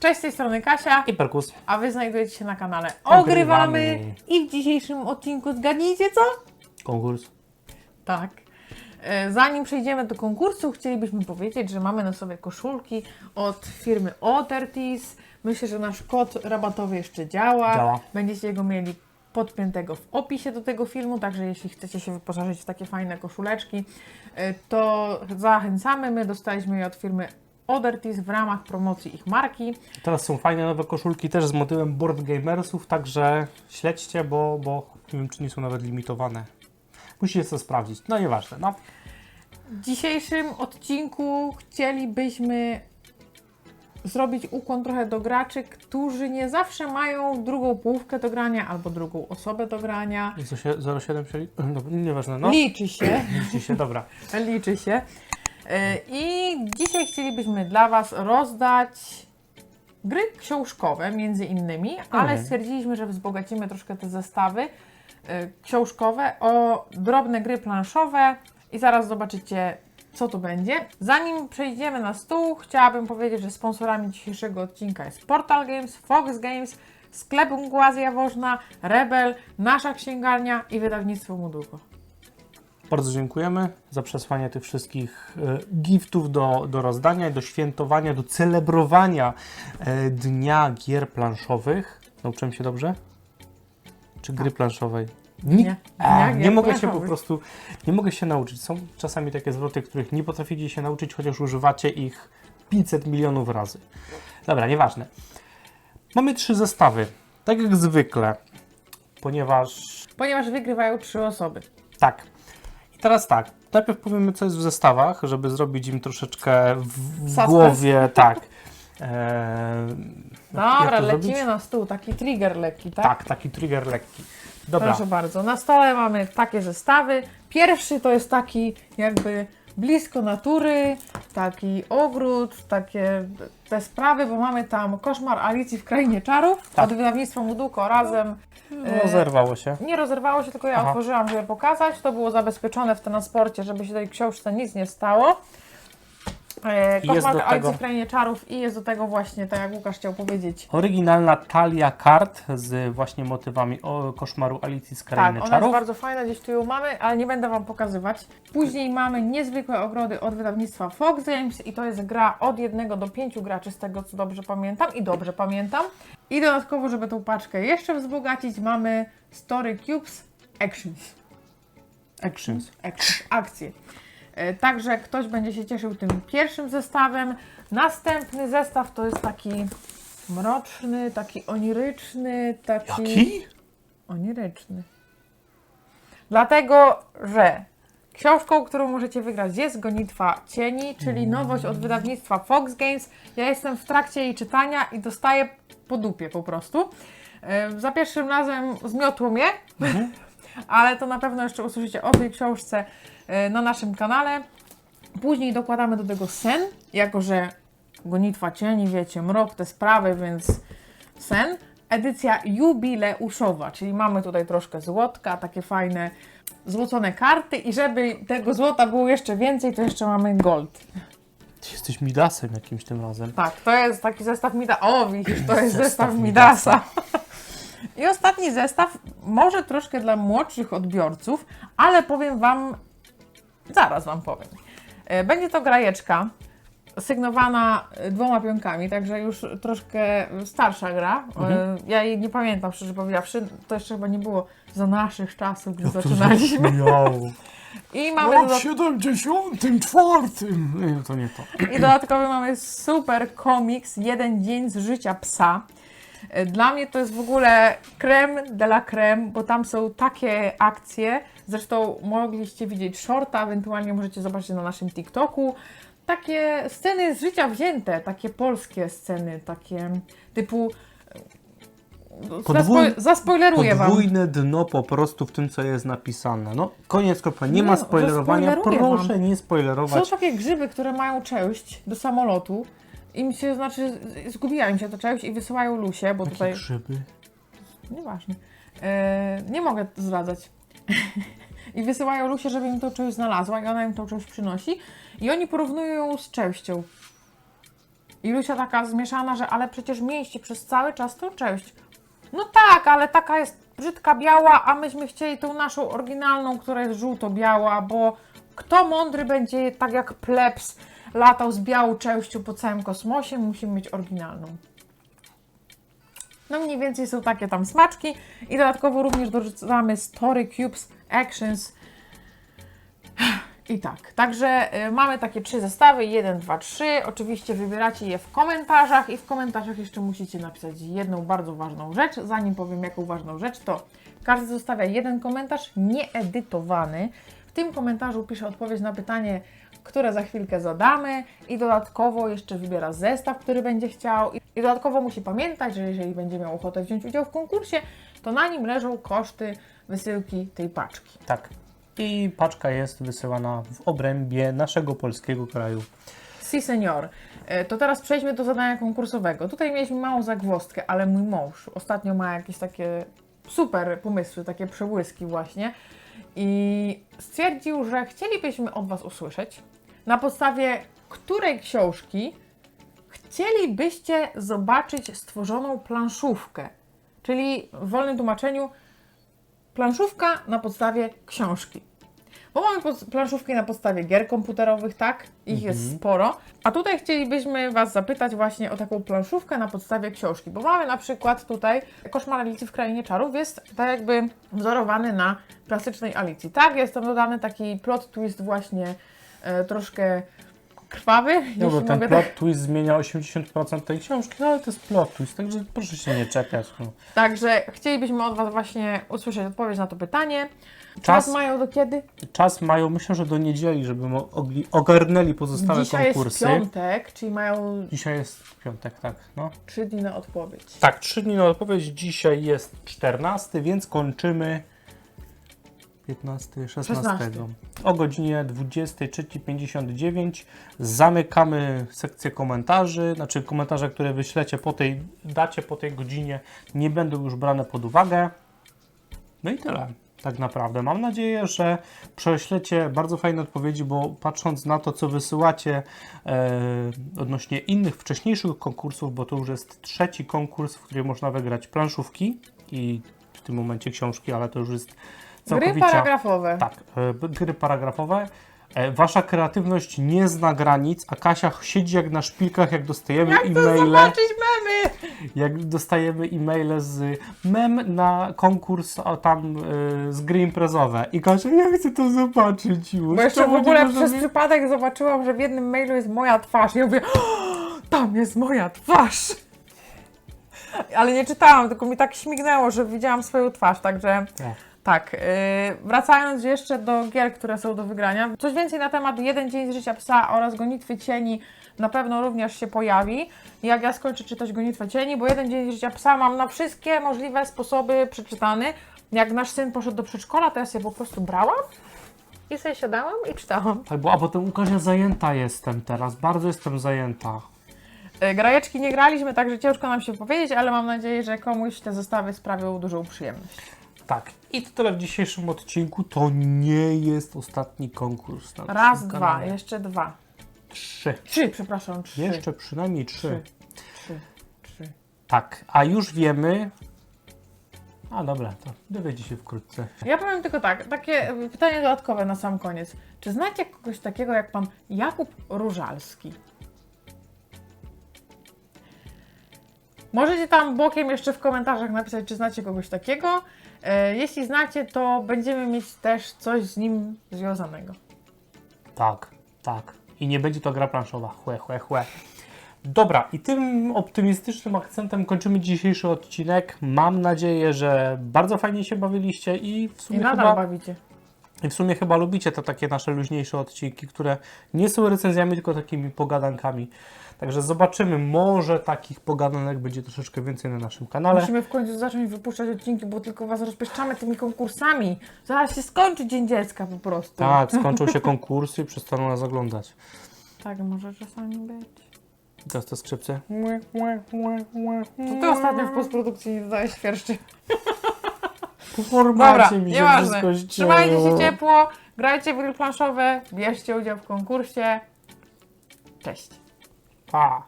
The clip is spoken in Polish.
Cześć, z tej strony Kasia, I perkus. a Wy znajdujecie się na kanale Ogrywamy. Ogrywamy i w dzisiejszym odcinku zgadnijcie co? Konkurs. Tak. E, Zanim przejdziemy do konkursu, chcielibyśmy powiedzieć, że mamy na sobie koszulki od firmy Otertis. Myślę, że nasz kod rabatowy jeszcze działa. Działa. Będziecie go mieli podpiętego w opisie do tego filmu, także jeśli chcecie się wyposażyć w takie fajne koszuleczki, e, to zachęcamy. My dostaliśmy je od firmy Odertis w ramach promocji ich marki. Teraz są fajne nowe koszulki też z motywem board gamersów, także śledźcie, bo, bo nie wiem, czy nie są nawet limitowane. Musicie to sprawdzić. No nieważne, no. W dzisiejszym odcinku chcielibyśmy zrobić ukłon trochę do graczy, którzy nie zawsze mają drugą połówkę do grania albo drugą osobę do grania. Jest to się 0,7 się li- Dobra, nieważne, no. Liczy się, Liczy się, dobra. liczy się. E, I dzisiaj chcielibyśmy dla Was rozdać gry książkowe między innymi, ale Mhm. stwierdziliśmy, że wzbogacimy troszkę te zestawy e, książkowe o drobne gry planszowe i zaraz zobaczycie co tu będzie. Zanim przejdziemy na stół, chciałabym powiedzieć, że sponsorami dzisiejszego odcinka jest Portal Games, Fox Games, sklep Mgła Jawożna, Rebel, nasza księgarnia i wydawnictwo Moduko. Bardzo dziękujemy za przesłanie tych wszystkich e, giftów do, do rozdania, do świętowania, do celebrowania e, Dnia Gier Planszowych. Nauczyłem się dobrze? Czy gry planszowej? Nie, Nie, nie Gier mogę się po prostu, nie mogę się nauczyć. Są czasami takie zwroty, których nie potraficie się nauczyć, chociaż używacie ich 500 milionów razy. Dobra, nieważne. Mamy trzy zestawy, tak jak zwykle, ponieważ Ponieważ wygrywają trzy osoby. tak. Teraz tak, najpierw powiemy, co jest w zestawach, żeby zrobić im troszeczkę w, w Suspens. głowie, tak. Eee, jak Dobra, to lecimy zrobić? na stół, taki trigger lekki, tak? Tak, taki trigger lekki. Dobra, Proszę bardzo. Na stole mamy takie zestawy. Pierwszy to jest taki jakby blisko natury, taki ogród, takie te sprawy, bo mamy tam Koszmar Alicji w Krainie Czarów Tak. od wydawnictwa Muduko razem. e, rozerwało się. Nie rozerwało się, tylko ja Aha. otworzyłam, żeby pokazać. To było zabezpieczone w transporcie, żeby się tej książce nic nie stało. E, I jest Koszmar do tego- w Krainie Czarów i jest do tego właśnie, tak jak Łukasz chciał powiedzieć, Oryginalna talia kart z właśnie motywami o koszmaru Alicji z Tak, Krainy ona jest Czarów. bardzo fajna, gdzieś tu ją mamy, ale nie będę Wam pokazywać. Później mamy niezwykłe ogrody od wydawnictwa Fox Games i to jest gra od jednego do pięciu graczy, z tego co dobrze pamiętam i dobrze pamiętam. I dodatkowo, żeby tą paczkę jeszcze wzbogacić, mamy Story Cubes Actions. Actions. Actions akcje. E, Także ktoś będzie się cieszył tym pierwszym zestawem. Następny zestaw to jest taki mroczny, taki oniryczny, taki Jaki? oniryczny. Dlatego, że książką, którą możecie wygrać jest Gonitwa Cieni, czyli nowość od wydawnictwa Fox Games. Ja jestem w trakcie jej czytania i dostaję po dupie po prostu. E, Za pierwszym razem zmiotło mnie, ale to na pewno jeszcze usłyszycie o tej książce e, na naszym kanale. Później dokładamy do tego sen, jako że Gonitwa Cieni, wiecie, mrok, te sprawy, więc sen. Edycja jubileuszowa, czyli mamy tutaj troszkę złotka, takie fajne złocone karty i żeby tego złota było jeszcze więcej, to jeszcze mamy gold. Ty jesteś Midasem jakimś tym razem. Tak, to jest taki zestaw Midasa. O, widzisz, to jest Zestaw zestaw Midasa. Midasa. I ostatni zestaw, może troszkę dla młodszych odbiorców, ale powiem Wam, zaraz Wam powiem. E, Będzie to grajeczka sygnowana e, dwoma pionkami, także już troszkę starsza gra. E, Ja jej nie pamiętam, szczerze powiedziawszy, to jeszcze chyba nie było za naszych czasów, gdy zaczynaliśmy. Miał. I mamy No, w dodat- 74. Nie, to nie to. I dodatkowo mamy super komiks Jeden dzień z życia psa. E, Dla mnie to jest w ogóle creme de la creme, bo tam są takie akcje. Zresztą mogliście widzieć shorta, ewentualnie możecie zobaczyć na naszym TikToku. Takie sceny z życia wzięte, takie polskie sceny, takie typu. e, Podwój- Zaspo- zaspoileruję Wam. Podwójne dno po prostu w tym, co jest napisane. No, koniec, kropka. Nie ma Nie, spoilerowania. Proszę nie Są spoilerować. takie grzyby, które mają część do samolotu. Im się, znaczy, zgubiła im się ta część i wysyłają Lusie, bo Jakie tutaj. grzyby? Nieważne. E, nie mogę zdradzać. I wysyłają Lusie, żeby im tą część znalazła i ona im tą część przynosi. I oni porównują ją z częścią. I Lucia taka zmieszana, że ale przecież mieści przez cały czas tą część. No tak, ale taka jest brzydka biała, a myśmy chcieli tą naszą oryginalną, która jest żółto-biała, bo kto mądry będzie tak jak plebs latał z białą częścią po całym kosmosie, musimy mieć oryginalną. No mniej więcej są takie tam smaczki i dodatkowo również dorzucamy Story Cubes Actions i tak, także y, mamy takie trzy zestawy, 1, 2, 3. Oczywiście wybieracie je w komentarzach i w komentarzach jeszcze musicie napisać jedną bardzo ważną rzecz. Zanim powiem jaką ważną rzecz, to każdy zostawia jeden komentarz nieedytowany. W tym komentarzu pisze odpowiedź na pytanie, które za chwilkę zadamy i dodatkowo jeszcze wybiera zestaw, który będzie chciał i dodatkowo musi pamiętać, że jeżeli będzie miał ochotę wziąć udział w konkursie, to na nim leżą koszty wysyłki tej paczki. Tak. I paczka jest wysyłana w obrębie naszego polskiego kraju. Si, senior. E, To teraz przejdźmy do zadania konkursowego. Tutaj mieliśmy małą zagwozdkę, ale mój mąż ostatnio ma jakieś takie super pomysły, takie przebłyski właśnie i stwierdził, że chcielibyśmy od Was usłyszeć, na podstawie której książki chcielibyście zobaczyć stworzoną planszówkę. Czyli w wolnym tłumaczeniu planszówka na podstawie książki. Bo mamy planszówki na podstawie gier komputerowych, tak? Ich jest sporo. A tutaj chcielibyśmy Was zapytać właśnie o taką planszówkę na podstawie książki. Bo mamy na przykład tutaj Koszmar Alicji w Krainie Czarów jest tak jakby wzorowany na klasycznej Alicji. Tak, jest tam dodany taki plot twist właśnie e, troszkę krwawy, No jeśli bo ten mogę plot tak twist zmienia 80% tej książki, no ale to jest plot twist, także proszę się nie czepiać. No. Także chcielibyśmy od Was właśnie usłyszeć odpowiedź na to pytanie. Czas, Czas mają do kiedy? czas mają, myślę, że do niedzieli, żeby mo- ogli- ogarnęli pozostałe Dzisiaj konkursy. jest piątek, czyli mają Dzisiaj jest piątek, tak. No. 3 dni na odpowiedź. Tak, 3 dni na odpowiedź. Dzisiaj jest 14, więc kończymy 15, 16. 16. O godzinie 23.59 zamykamy sekcję komentarzy. Znaczy komentarze, które wyślecie po tej dacie, po tej godzinie nie będą już brane pod uwagę. No i tyle. Tak naprawdę. Mam nadzieję, że prześlecie bardzo fajne odpowiedzi, bo patrząc na to, co wysyłacie e, odnośnie innych wcześniejszych konkursów, bo to już jest trzeci konkurs, w którym można wygrać planszówki i w tym momencie książki, ale to już jest Gry całkowicie... paragrafowe. Tak, e, gry paragrafowe. E, Wasza kreatywność nie zna granic, a Kasia siedzi jak na szpilkach, jak dostajemy e-maile. Zobaczyć memy! Jak dostajemy e-maile z mem na konkurs a tam y, z gry imprezowe. I Kasia, ja chcę to zobaczyć już. Bo jeszcze w ogóle przez przypadek zobaczyłam, że w jednym mailu jest moja twarz. I ja mówię, "O, tam jest moja twarz! Ale nie czytałam, tylko mi tak śmignęło, że widziałam swoją twarz, także Tak. Tak. Yy, wracając jeszcze do gier, które są do wygrania. Coś więcej na temat Jeden Dzień z Życia Psa oraz Gonitwy Cieni na pewno również się pojawi. Jak ja skończę czytać Gonitwę Cieni, bo Jeden Dzień z Życia Psa mam na wszystkie możliwe sposoby przeczytany. Jak nasz syn poszedł do przedszkola, to ja się po prostu brałam i sobie siadałam i czytałam. Tak, bo, a potem u Kasia zajęta jestem teraz, bardzo jestem zajęta. E, Grajeczki nie graliśmy, także ciężko nam się powiedzieć, ale mam nadzieję, że komuś te zestawy sprawią dużą przyjemność. Tak, i to tyle w dzisiejszym odcinku. To nie jest ostatni konkurs. Na Raz, dwa, kanale. jeszcze dwa. Trzy. Trzy, przepraszam, trzy. Jeszcze przynajmniej trzy. Trzy. Trzy. Trzy. Tak, a już wiemy. A dobra, to dowiecie się wkrótce. Ja powiem tylko tak, takie pytanie dodatkowe na sam koniec. Czy znacie kogoś takiego jak pan Jakub Różalski? Możecie tam bokiem jeszcze w komentarzach napisać, czy znacie kogoś takiego. E, jeśli znacie, to będziemy mieć też coś z nim związanego. Tak, tak. I nie będzie to gra planszowa. Chłe, chłe, chłe. Dobra, i tym optymistycznym akcentem kończymy dzisiejszy odcinek. Mam nadzieję, że bardzo fajnie się bawiliście i w I sumie, nadal chyba, bawicie. I w sumie chyba lubicie te takie nasze luźniejsze odcinki, które nie są recenzjami, tylko takimi pogadankami. Także zobaczymy, może takich pogadanek będzie troszeczkę więcej na naszym kanale. Musimy w końcu zacząć wypuszczać odcinki, bo tylko was rozpieszczamy tymi konkursami. Zaraz się skończy Dzień Dziecka po prostu. Tak, skończą się konkursy i przestaną nas oglądać. Tak może czasami być. Teraz te skrzypce. To ty ostatnio w postprodukcji nie dodałeś świerszczy. Po Dobra, formacie mi się nieważne. wszystko Trzymajcie się ciepło, grajcie w gry planszowe, bierzcie udział w konkursie. Cześć. Pa.